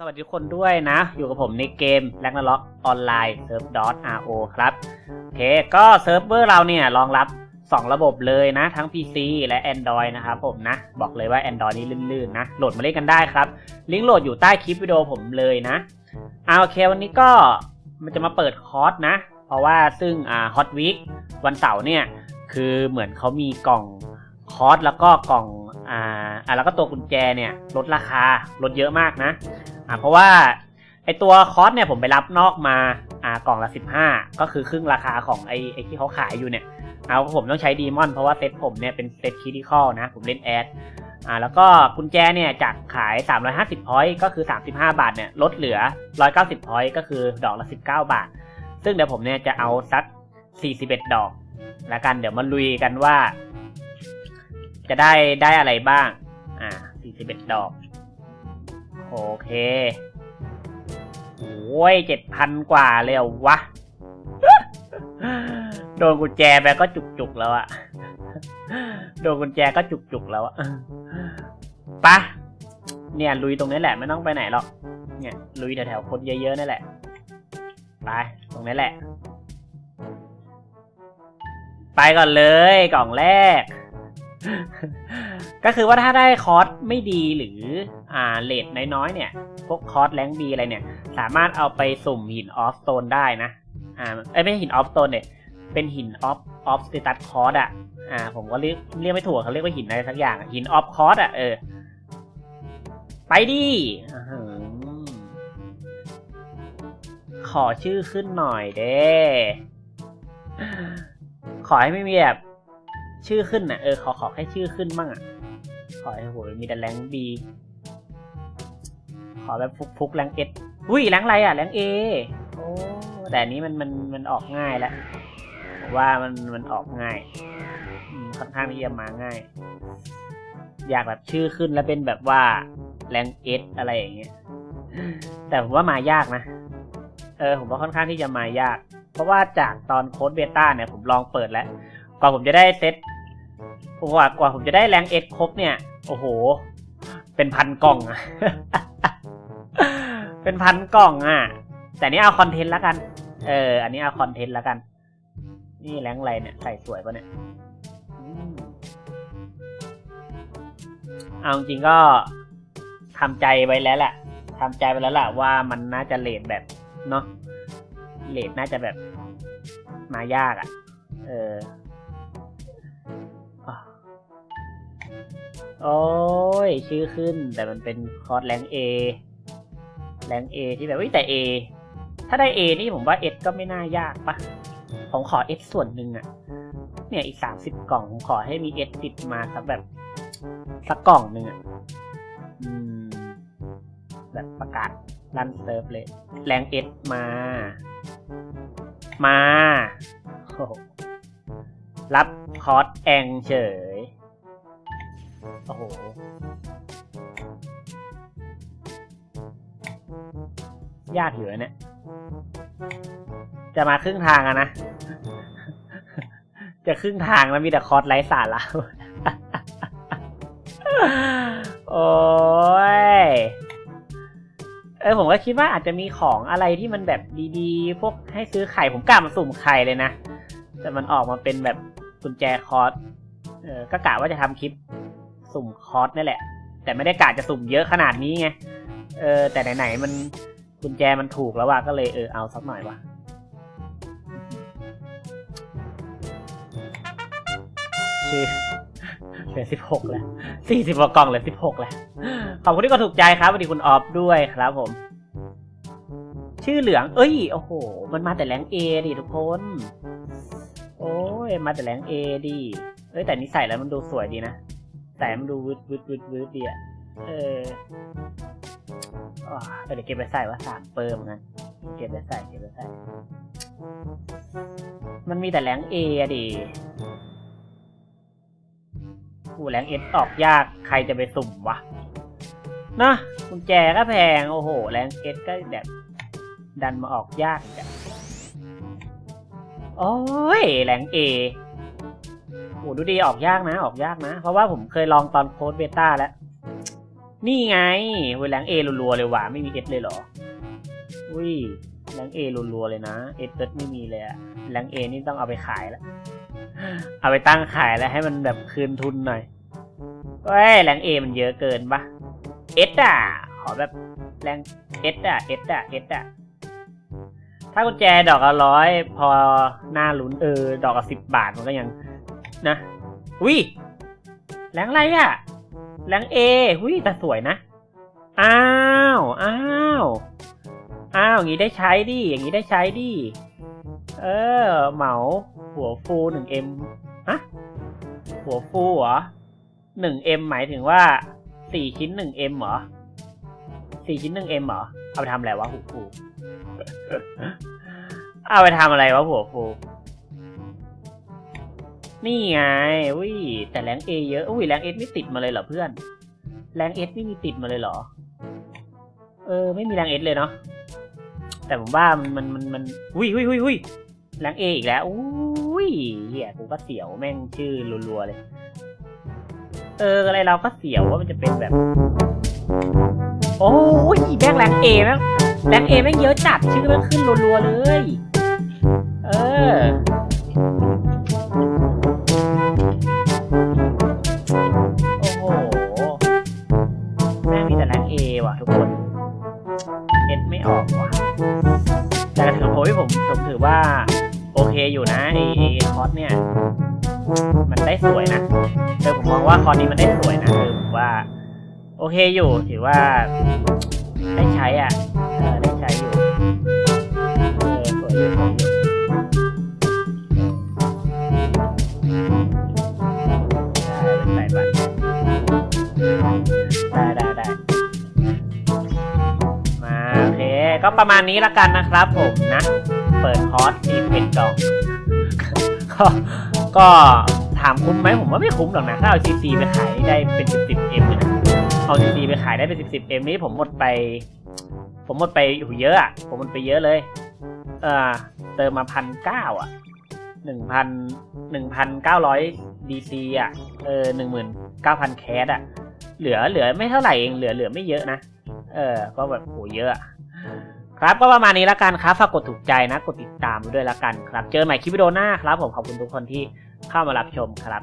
สวัสดีคนด้วยนะ อยู่กับผมในเกมแลกนาล็อกออนไลน์เซิร์ฟดอทอาร์โอครับ โอเค ก็เซิร์ฟเวอร์เราเนี่ยรองรับ 2 ระบบเลยนะ ทั้ง PC และ Android นะครับผมนะ บอกเลยว่า Android นี่ลื่นๆนะ โหลดมาเล่นกันได้ครับ ลิงก์โหลดอยู่ใต้คลิปวิดีโอผมเลยนะเอาโอเค วันนี้ก็มันจะมาเปิดคอร์สนะ เพราะว่าซึ่งอ่าฮอตวีควันเสาร์เนี่ย คือเหมือนเขามีกล่อง อร์สแล้วก็กล่องอ่าอ่าแล้วก็ตัวกุญแจเนี่ยลดราคาลดเยอะมากนะอ่าเพราะว่าไอตัวคอร์สเนี่ยผมไปรับนอกมาอ่ากล่องละ 15 ก็คือครึ่งราคาของไอไอที่เขาขายอยู่เนี่ยเอาผมต้องใช้ดีมอนเพราะว่าเซตผมเนี่ยเป็นเซตคิดิคอลนะ ผมเล่นแอดอ่าแล้วก็กุญแจเนี่ยจากขาย 350พอยต์ก็คือ 35 บาทเนี่ยลดเหลือ 190พอยต์ก็คือดอกละ 19 บาท ซึ่งเดี๋ยวผมเนี่ยจะเอาสัก 41 ดอกแล้วกันเดี๋ยวมาลุยกันว่า จะได้ได้อะไรบ้าง อ่า41 ดอก โอเคโอ้ย7,000กว่าเลยเหรอวะ โดนกุญแจไปก็จุกๆแล้วอะโดนกุญแจก็จุกๆแล้วอะปะเนี่ยลุยตรงนี้แหละไม่ต้องไปไหนหรอก เนี่ยลุยแถวๆคนเยอะๆนั่นแหละ ไปตรงนี้แหละ ไปก่อนเลยกล่องแรก ก็คือว่าถ้าได้คอร์สไม่ดีหรืออ่าเลทน้อยๆเนี่ย พวกคอร์สแรงบีอะไรเนี่ย สามารถเอาไปสุ่มหินออฟสโตนได้นะอ่าเอ้ยไม่ใช่หินออฟสโตนเนี่ยเป็นหินออฟออฟสเตตัสคอร์สอะอ่า ผมก็เรียกเรียกไม่ถูกเขาเรียกว่าหินอะไรสักอย่างหินออฟคอร์สอะเออ ไปดิขอชื่อขึ้นหน่อยเด้ขอให้ไม่มีแบบ ชื่อขึ้นน่ะเออขอขอแค่ชื่อขึ้นมั่งอะ ขอให้โหมีแต่แรงบีขอแบบฟุกฟุกแรงเอสอุ้ยแรงอะไรอะแรงเอโอ้แต่นี้มันมันมันออกง่ายแล้วว่ามันมันออกง่ายค่อนข้างที่จะมาง่าย อยากแบบชื่อขึ้นแล้วเป็นแบบว่าแรงเอสอะไรอย่างเงี้ยแต่ผมว่ามายากนะ เออ ผมว่าค่อนข้างที่จะมายาก เพราะว่าจากตอนโค้ดเบต้าเนี่ยผมลองเปิดแล้วกว่าผมจะได้เซต กว่ากว่าผมจะได้แรงเอสครบเนี่ย โอ้โห เป็นพันกล่องอะเป็นพันกล่องอะแต่นี่เอาคอนเทนต์แล้วกัน เออ อันนี้เอาคอนเทนต์แล้วกัน นี่แรงอะไรเนี่ย ใส่สวยปะเนี่ยเอาจริงก็ทำใจไว้แล้วแหละทำใจไว้แล้วแหละว่ามันน่าจะเลทแบบเนาะเลทน่าจะแบบมายากอะ่ะ เออ โอ้ย ชื่อขึ้นแต่มันเป็นคอร์สแรงเอแรงเอที่แบบเฮ้ยแต่ A ถ้าได้ A นี่ผมว่า S ก็ไม่น่ายากปะผมขอ S ส่วนหนึ่งอะเนี่ยอีกสามสิบกล่องผมขอให้มี S ติดมาสักแบบ สักกล่องหนึ่งอะอแบบประกาศรันเซิร์ฟเลย แรง S มา มา รับคอร์สแองเฉย โอ้โห ยากอยู่นะเนี่ย จะมาครึ่งทางอะนะ จะครึ่งทางแล้วมีแต่คอร์สไร้สาระโอ้ย เออผมก็คิดว่าอาจจะมีของอะไรที่มันแบบดีๆ พวกให้ซื้อไข่ผมกล้ามาสุ่มไข่เลยนะ แต่มันออกมาเป็นแบบกุญแจคอร์สเออก็กะว่าจะทำคลิป สุ่มคอร์สนี่แหละ แต่ไม่ได้กะจะสุ่มเยอะขนาดนี้ไง เออ แต่ไหนๆมันกุญแจมันถูกแล้วว่ะก็เลยเออเอาสักหน่อยว่ะชื่อเหลือสิบหกแล้วสี่สิบกว่ากล่องเหลือสิบหกแล้ว ขอบคุณที่กดถูกใจครับสวัสดีคุณออฟด้วยครับผม ชื่อเหลือง เอ้ย โอ้โห มันมาแต่แรงเอดิทุกคน โอ้ย มาแต่แรงเอดิเอ้ย แต่นี่ใส่แล้วมันดูสวยดีนะ ใส่มันดูวืดวืดวืดวืดดีอะเอออ่าเดี๋ยวเก็บไปใส่ว่าสามเปิมนะเก็บไปใส่เก็บไปใส่ มันมีแต่แรงเอะดิกูแรงเอสออกยากใครจะไปสุ่มวะนะกุญแจก็แพง โอ้โหแรงเอสก็แบบ ดันมาออกยากอีกอะโอ้ยแรงเอ ดูดีออกยากนะ ออกยากนะ เพราะว่าผมเคยลองตอนโค้ดเบต้าแล้ว นี่ไงเว้ยแรงเอรัวๆเลยว่ะไม่มีเอสเลยเหรอ อุ้ยแรงเอรัวๆเลยนะเอสเไม่มีเลยอะแรงเอนี่ต้องเอาไปขายแล้ว เอาไปตั้งขายแล้วให้มันแบบคืนทุนหน่อยเว้ยแรงเอมันเยอะเกินปะเอสอะขอแบบแรงเอสอะเอสอะเอสอะถ้ากุญแจดอกละร้อยพอหน้าลุ้นเออ ดอกละสิบบาทมันก็ยัง นะวิแรงอะไรอะแรงเอหุยแต่สวยนะ อ้าว อ้าว อ้าว อย่างนี้ได้ใช้ดิ อย่างนี้ได้ใช้ดิ เออ เหมาหัวฟูหนึ่งเอ็มฮะ หัวฟูเหรอหนึ่งเอ็มหมายถึงว่าสี่ชิ้นหนึ่งเอ็มเหรอสี่ชิ้นหนึ่งเอ็มเหรอ เอาไปทำอะไรวะหัวฟู เอาไปทำอะไรวะหัวฟู นี่ไงอุ้ยแต่แรงเอเยอะอุ้ยแรงเอไม่ติดมาเลยเหรอเพื่อน แรงเอสไม่มีติดมาเลยเหรอ เออ ไม่มีแรงเอสเลยเนาะแต่ผมว่ามันมันมันมันอุ้ยอุ้ยอุ้ยอุ้ยแรงเออีกแล้วอุ้ยเหี้ยกูก็เสียวแม่งชื่อรัวๆเลย เอออะไรเราก็เสียวว่ามันจะเป็นแบบ โอ้ยแม่งแรงเอแม่งแรงเอแม่งเยอะจัดชื่อแม่งขึ้นรัวๆเลย เออ คอร์สเนี่ย มันได้สวยนะเออผมมองว่าคอร์สนี้มันได้สวยนะเออผมว่า โอเคอยู่ถือว่า ได้ใช้อะเออได้ใช้อยู่เออสวยอยู่สวยอยู่ได้ได้ได้มาโอเค ก็ประมาณนี้ละกันนะครับผมนะ เปิดคอร์สมีเป็นดอก ก็ก็ถามคุ้มไหมผมว่าไม่คุ้มหรอกนะ ถ้าเอาซีซีไปขายได้เป็นสิบสิบเอ็มนะเอาซีซีไปขายได้เป็นสิบสิบเอ็มนี่ผมหมดไป ผมหมดไปอยู่เยอะอะ ผมหมดไปเยอะเลย เออเติมมาพันเก้าอะหนึ่งพันหนึ่งพันเก้าร้อยดีซีอะ เออหนึ่งหมื่นเก้าพันแคสอะ เหลือเหลือไม่เท่าไหร่เองเหลือเหลือไม่เยอะนะ เออ ก็แบบโหเยอะอะ ครับก็ประมาณนี้ละกันครับฝากกดถูกใจนะกดติดตามด้วยละกันครับ เจอกันใหม่คลิปวิดีโอหน้าครับผมขอบคุณทุกคนที่เข้ามารับชมครับ